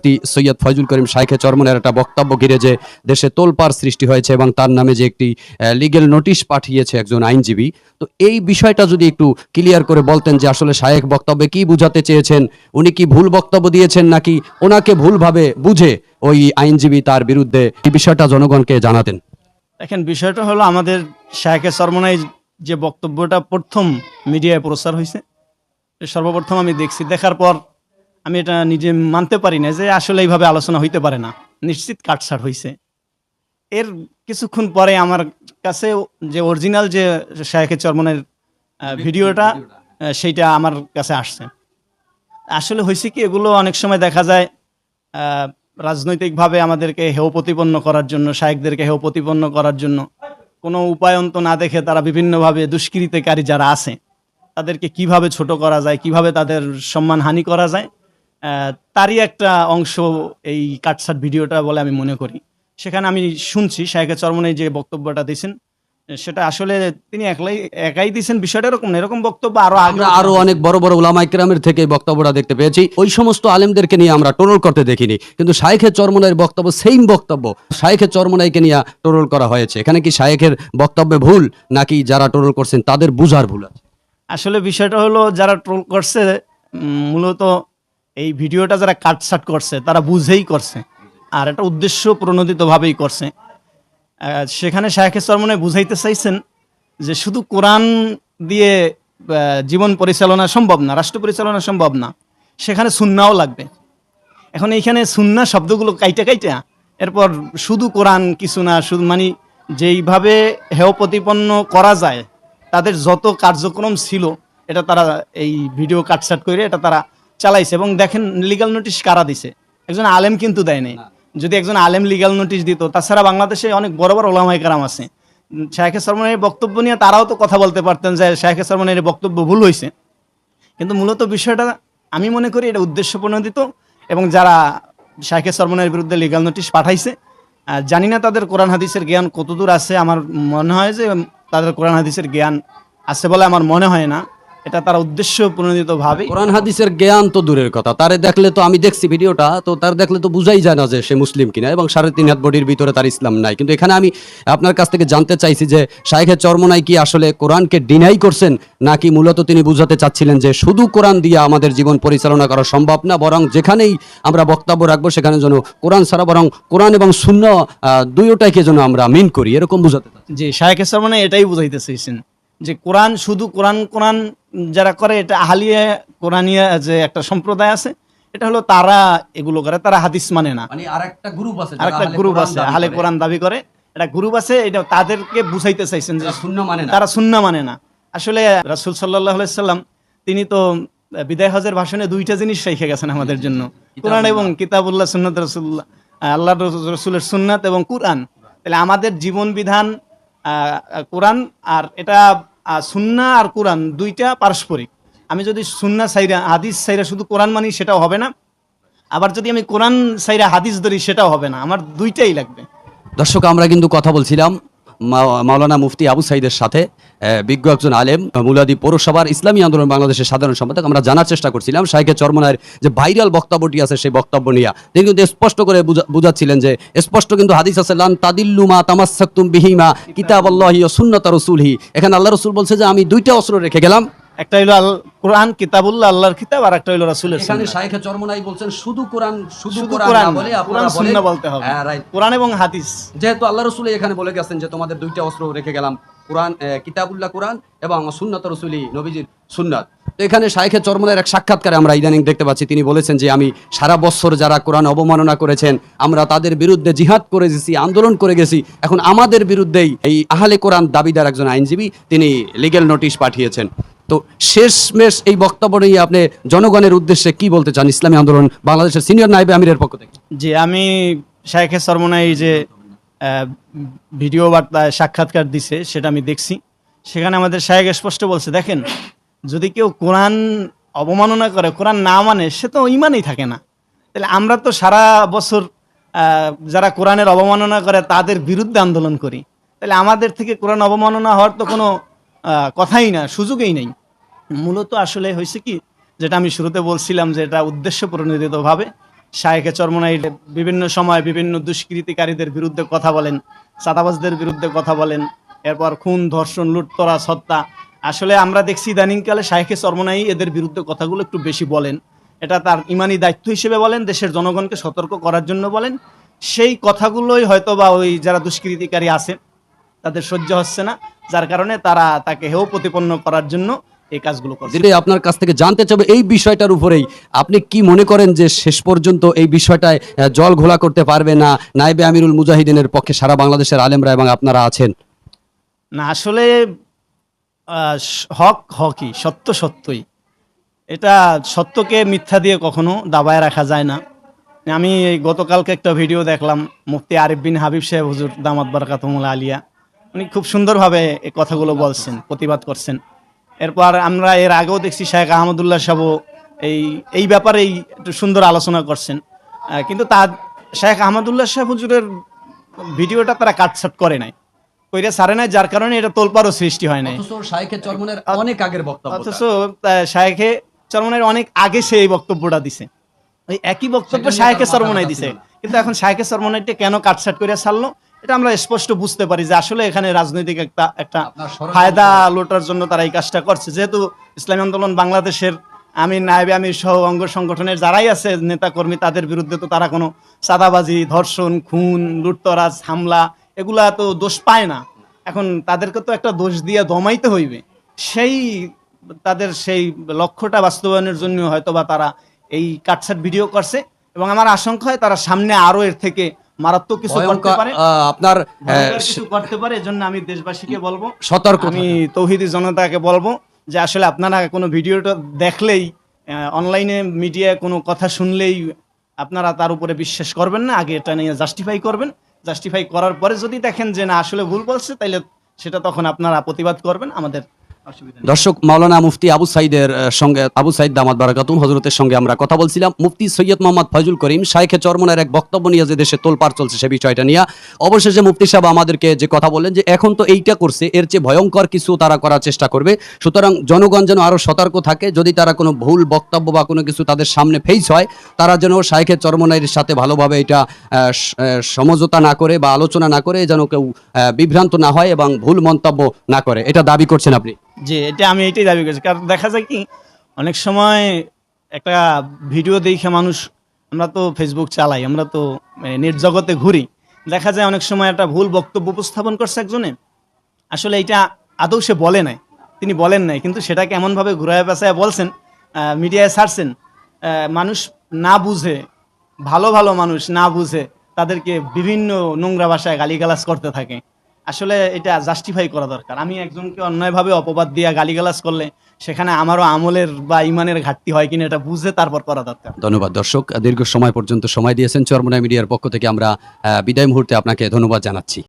মুফতি সৈয়দ ফয়জুল করিম শাইখে চরমনের একটা বক্তব্য ঘিরে যে দেশে তোলপাড় সৃষ্টি হয়েছে এবং তার নামে যে একটি লিগেল নোটিশ পাঠিয়েছে একজন আইনজীবী। তো এই বিষয়টা যদি একটু ক্লিয়ার করে বলতেন যে আসলে শায়েখ বক্তব্যে কি বুঝাতে চেয়েছেন, উনি কি ভুল বক্তব্য দিয়েছেন নাকি ওনাকে ভুলভাবে বুঝে ওই আইনজীবী তার বিরুদ্ধে এই বিষয়টা জনগণকে জানাতেন? দেখেন, বিষয়টা হলো আমাদের শাহেখে সরমনাই যে বক্তব্যটা প্রথম মিডিয়ায় প্রচার হয়েছে, সর্বপ্রথম আমি দেখছি। দেখার পর আমি এটা নিজে মানতে পারি না যে আসলে এইভাবে আলোচনা হইতে পারে না। নিশ্চিত কাটছাট হয়েছে এর কিছুক্ষণ পরে আমার কাছে যে অরিজিনাল যে শাহেখে চরমনের ভিডিওটা সেইটা আমার কাছে আসছে। আসলে হয়েছে কি এগুলো অনেক সময় দেখা যায় রাজনৈতিকভাবে আমাদেরকে হেয় প্রতিপন্ন করার জন্য শায়েকদেরকে হেয় প্রতিপন্ন করার জন্য কোনো উপায়ন্ত না দেখে তারা বিভিন্নভাবে দুষ্কৃতিকারী যারা আছে তাদেরকে কীভাবে ছোট করা যায় কীভাবে তাদের সম্মান হানি করা যায় তারই একটা অংশ এই কাটসাট ভিডিওটা বলে আমি মনে করি। সেখানে আমি শুনছি শাহেখে চরমনে যে বক্তব্যটা দিয়েছেন সেটা আসলে তিনি একলাই একাই দিয়েছেন বিষয়টা এরকম না এরকম বক্তব্য আরও আমরা আরও অনেক বড় বড় ওলামা ইকরামের থেকে বক্তব্যটা দেখতে পেয়েছি। ওই সমস্ত আলেমদেরকে নিয়ে আমরা টোরল করতে দেখিনি কিন্তু শাইখে চরমনাইয়ের বক্তব্য সেইম বক্তব্য শাইখে চরমনাইকে নিয়ে টোরল করা হয়েছে। এখানে কি শাইখের বক্তব্যে ভুল নাকি যারা টোরল করছেন তাদের বুঝার ভুল আছে? আসলে বিষয়টা হলো যারা ট্রোল করছে মূলত এই ভিডিওটা যারা কাটসাট করছে, তারা বুঝেই করছে। আর এটা উদ্দেশ্য প্রণোদিতভাবেই করছে। সেখানে শাহেখে সরমনে বুঝাইতে চাইছেন যে শুধু কোরআন দিয়ে জীবন পরিচালনা সম্ভব না, রাষ্ট্র পরিচালনা সম্ভব না, সেখানে সুন্নাও লাগবে। এখন এইখানে সুন্না শব্দগুলো কাইটা কাইটা, এরপর শুধু কোরআন কিছু না, শুধু মানে যেইভাবে হেয় প্রতিপন্ন করা যায়, তাদের যত কার্যক্রম ছিল, এটা তারা এই ভিডিও কাটসাট করে, এটা তারা চালাইছে এবং দেখেন লিগাল নোটিশ কারা দিছে? একজন আলেম কিন্তু দেয় নাই। যদি একজন আলেম লিগাল নোটিশ দিত, তাছাড়া বাংলাদেশে অনেক বড় বড় ওলামাই কারাম আছে। শাহেখে সরমনের বক্তব্য নিয়ে তারাও তো কথা বলতে পারতেন যে শাহেখে সরমনের বক্তব্য ভুল হয়েছে কিন্তু মূলত বিষয়টা আমি মনে করি এটা উদ্দেশ্য প্রণোদিত এবং যারা শাহেখে সরমনের বিরুদ্ধে লিগাল নোটিশ পাঠাইছে জানি না তাদের কোরআন হাদিসের জ্ঞান কতদূর আছে। আমার মনে হয় যে তাদের কোরআন হাদিসের জ্ঞান আছে বলে আমার মনে হয় না। এটা তার উদ্দেশ্য প্রণোদিত ভাবে। কোরআন হাদিসের জ্ঞান তো দূরের কথা। তারে দেখলে তো আমি দেখছি ভিডিওটা তো তার দেখলে তো বুঝাই যায় না যে সে মুসলিম কিনা এবং সাড়ে তিন হাত বডির ভিতরে তার ইসলাম নাই। কিন্তু এখানে আমি আপনার কাছ থেকে জানতে চাইছি যে শাইখের চর্মনাই কি আসলে কোরআনকে ডিনাই করছেন নাকি মূলত তিনি বুঝাতে চাচ্ছিলেন যে শুধু কোরআন দিয়ে আমাদের জীবন পরিচালনা করা সম্ভব না বরং যেখানেই আমরা বক্তব্য রাখব সেখানে যেন কোরআন ছাড়া বরং কোরআন এবং শূন্য দুইটাকে যেন আমরা মিন করি এরকম বুঝাতে শাহেখ ইসলাম মানে এটাই বুঝাইতে চাইছেন যে কোরআন শুধু কোরআন কোরআন যারা করে এটা আহলিয়া কোরআনিয়া যে একটা সম্প্রদায় আছে এটা হলো তারা এগুলো করে তারা হাদিস মানে না। মানে আরেকটা গ্রুপ আছে আর একটা গ্রুপ আছে আহলে কোরআন দাবি করে। এটা গ্রুপ আছে এটা তাদেরকে বুঝাইতে চাইছেন যে শূন্য মানে তারা সুন্না মানে না। আসলে রাসুল সাল্লাহ সাল্লাম তিনি তো বিদায় হজের ভাষণে দুইটা জিনিস রেখে গেছেন আমাদের জন্য। কোরআন এবং কিতাবুল্লাহ সুন্নাত রসুল্লাহ আল্লাহ রসুলের সুন্নাত এবং কোরআন। তাহলে আমাদের জীবন বিধান আহ, কোরআন আর এটা সুন্না আর কোরআন দুইটা পারস্পরিক। আমি যদি সুন্না সাইরা, হাদিস সাইরা শুধু কোরআন মানি, সেটাও হবে না। আবার যদি আমি কোরআন সাইরা, হাদিস ধরি, সেটাও হবে না। আমার দুইটাই লাগবে। দর্শক, আমরা কিন্তু কথা বলছিলাম মাওলানা মুফতি আবু সাইদের সাথে বিজ্ঞ একজন আলেম, মুলাদি পৌরসভার ইসলামী আন্দোলন বাংলাদেশের সাধারণ সম্পাদক। আমরা জানার চেষ্টা করছিলাম শাইখে চরমনায়ের যে ভাইরাল বক্তব্যটি আছে সেই বক্তব্য নিয়ে। তিনি কিন্তু স্পষ্ট করে বুঝা- বুঝাচ্ছিলেন যে, স্পষ্ট কিন্তু হাদিস আছে, লান তাদিল্লুমা তামাসাক্তুম বিহিমা কিতাব আল্লাহি ও সুন্নত রসুলহি। এখানে আল্লাহ রসুল বলছে যে, আমি দুইটা অস্ত্র রেখে গেলাম। একটা হইল কোরআন কিতাবুল্লাহ আল্লাহর কিতাব আর একটা হইল রাসুলের এখানে সুন্নাহ। শাইখে চরমনাই বলছেন শুধু কোরআন শুধু কোরআন না বলে আপনারা সুন্নাহ বলতে হবে। হ্যাঁ রাইট কোরআন এবং হাদিস। যেহেতু আল্লাহ রসুল এখানে বলে গেছেন যে তোমাদের দুইটা অস্ত্র রেখে গেলাম কোরআন কিতাবুল্লাহ কোরআন এবং সুন্নত রসুলি নবীজির সুন্নাত। তো এখানে শাইখে চরমনের এক সাক্ষাৎকারে আমরা ইদানিং দেখতে পাচ্ছি তিনি বলেছেন যে আমি সারা বছর যারা কোরআন অবমাননা করেছেন আমরা তাদের বিরুদ্ধে জিহাদ করে গেছি আন্দোলন করে গেছি। এখন আমাদের বিরুদ্ধেই এই আহলে কোরআন দাবিদার একজন আইনজীবী তিনি লিগেল নোটিশ পাঠিয়েছেন। তো শেষমেশ এই বক্তব্য নিয়ে আপনি জনগণের উদ্দেশ্যে কি বলতে চান? ইসলামী আন্দোলন, বাংলাদেশের সিনিয়র নাইবে আমিরের পক্ষ থেকে। যে আমি শাহেখে সরমনাই যে ভিডিও বার্তায় সাক্ষাৎকার দিছে, সেটা আমি দেখছি। সেখানে আমাদের শাহেক স্পষ্ট বলছে, দেখেন, যদি কেউ কোরআন অবমাননা করে, কোরআন না মানে সে তো ইমানই থাকে না। তাহলে আমরা তো সারা বছর যারা কোরআনের অবমাননা করে, তাদের বিরুদ্ধে আন্দোলন করি। তাহলে আমাদের থেকে কোরআন অবমাননা হওয়ার তো কোনো কথাই না, সুযোগই নেই। মূলত আসলে হয়েছে কি, যেটা আমি শুরুতে বলছিলাম যে এটা উদ্দেশ্য প্রণোদিতভাবে শায়েখে চরমনাই বিভিন্ন সময় বিভিন্ন দুষ্কৃতিকারীদের বিরুদ্ধে কথা বলেন, চাঁদাবাজদের বিরুদ্ধে কথা বলেন, এরপর খুন, ধর্ষণ লুটতরাজ হত্যা আসলে আমরা দেখছি ইদানিংকালে শায়েখে চরমনাই এদের বিরুদ্ধে কথাগুলো একটু বেশি বলেন। এটা তার ইমানি দায়িত্ব হিসেবে বলেন, দেশের জনগণকে সতর্ক করার জন্য বলেন। সেই কথাগুলোই হয়তো বা ওই যারা দুষ্কৃতিকারী আছে, তাদের সহ্য হচ্ছে না। যার কারণে তারা তাকে হেও প্রতিপন্ন করার জন্য এই কাজগুলো করছে। আপনার কাছ থেকে জানতে চাবে এই বিষয়টার উপরেই আপনি কি মনে করেন যে শেষ পর্যন্ত এই বিষয়টায় জল ঘোলা করতে পারবে না? নাইবে আমিরুল মুজাহিদিনের পক্ষে সারা বাংলাদেশের আলেমরা এবং আপনারা আছেন। না আসলে হক হকই সত্য সত্যই। এটা সত্যকে মিথ্যা দিয়ে কখনো দাবায় রাখা যায় না। আমি এই গতকালকে একটা ভিডিও দেখলাম মুফতি আরিফ বিন হাবিব সাহেব হুজুর দামাত বারকাতমুল্লা আলিয়া। উনি খুব সুন্দরভাবে এই কথাগুলো বলছেন প্রতিবাদ করছেন। এরপর আমরা এর আগেও দেখছি শেখ আহমদুল্লাহ সাহেব এই এই ব্যাপারেই একটু সুন্দর আলোচনা করছেন। কিন্তু তা শেখ আহমদুল্লাহ সাহেব হুজুরের ভিডিওটা তারা কাটছাট করে নাই। কইরা সারে নাই যার কারণে এটা তোলপাড়ও সৃষ্টি হয় নাই। শাইখে চরমনের অনেক আগের বক্তব্য অথচ চরমনের অনেক আগে সে এই বক্তব্যটা দিছে। ওই একই বক্তব্য মাথা চরমনাই দিছে। কিন্তু এখন শায়েখে চরমনাইটা কেন কাটছাট করে ছাড়লো? এটা আমরা স্পষ্ট বুঝতে পারি যে আসলে এখানে রাজনৈতিক একটা একটা ফায়দা লোটার জন্য তারা এই কাজটা করছে। যেহেতু ইসলামী আন্দোলন বাংলাদেশের আমি নায়েবে আমি সহ অঙ্গ সংগঠনের যারাই আছে নেতা কর্মী তাদের বিরুদ্ধে তো তারা কোনো চাঁদাবাজি ধর্ষণ খুন লুটতরাজ হামলা এগুলা তো দোষ পায় না। এখন তাদেরকে তো একটা দোষ দিয়ে দমাইতে হইবে। সেই তাদের সেই লক্ষ্যটা বাস্তবায়নের জন্য হয়তো বা তারা এই কাটছাট ভিডিও করছে। এবং আমার আশঙ্কা হয় তারা সামনে আরও এর থেকে মারাত্মক কিছু করতে পারে। আপনার কিছু করতে পারে এজন্য আমি দেশবাসীকে বলব। সতর্ক আমি তৌহিদি জনতাকে বলব যে আসলে আপনারা কোনো ভিডিওটা দেখলেই অনলাইনে মিডিয়ায় কোনো কথা শুনলেই আপনারা তার উপরে বিশ্বাস করবেন না আগে এটা নিয়ে জাস্টিফাই করবেন। জাস্টিফাই করার পরে যদি দেখেন যে না আসলে ভুল বলছে তাইলে সেটা তখন আপনারা প্রতিবাদ করবেন। আমাদের দর্শক, মাওলানা মুফতি আবু সাইদের সঙ্গে, আবু সাইদ দামাত বারাকাতুম হজরতের সঙ্গে আমরা কথা বলছিলাম। মুফতি সৈয়দ মোহাম্মদ ফয়জুল করিম শাইখে চরমনের এক বক্তব্য নিয়ে যে দেশে তোলপাড় চলছে সে বিষয়টা নিয়ে। অবশেষে মুফতি সাহেব আমাদেরকে যে কথা বললেন যে, এখন তো এইটা করছে, এর চেয়ে ভয়ঙ্কর কিছু তারা করার চেষ্টা করবে। সুতরাং জনগণ যেন আরও সতর্ক থাকে, যদি তারা কোনো ভুল বক্তব্য বা কোনো কিছু তাদের সামনে ফেস হয়, তারা যেন শাইখে চরমনের সাথে ভালোভাবে এটা সমঝোতা না করে বা আলোচনা না করে, যেন কেউ বিভ্রান্ত না হয় এবং ভুল মন্তব্য না করে। এটা দাবি করছেন আপনি? যে এটা আমি এটাই দাবি করছি। কারণ দেখা যায় কি, অনেক সময় একটা ভিডিও দেখে মানুষ, আমরা তো ফেসবুক চালাই, আমরা তো নেট জগতে ঘুরি। দেখা যায় অনেক সময় একটা ভুল বক্তব্য উপস্থাপন করছে একজনে, আসলে এটা আদৌ সে বলে নাই। তিনি বলেন নাই, কিন্তু সেটাকে এমনভাবে ঘুরায় পেঁচায় বলছেন মিডিয়ায় ছাড়ছেন মানুষ না বুঝে, ভালো ভালো মানুষ না বুঝে তাদেরকে বিভিন্ন নোংরা ভাষায় গালিগালাজ করতে থাকে। আসলে এটা জাস্টিফাই করা দরকার। আমি একজনকে অন্যায়ভাবে অপবাদ দিয়ে গালিগালাজ করলে সেখানে আমারও আমলের বা ইমানের ঘাটতি হয় কিনা এটা বুঝে তারপর করা দরকার। ধন্যবাদ দর্শক। দীর্ঘ সময় পর্যন্ত সময় দিয়েছেন চরমনা মিডিয়ার পক্ষ থেকে আমরা বিদায় মুহূর্তে আপনাকে ধন্যবাদ জানাচ্ছি।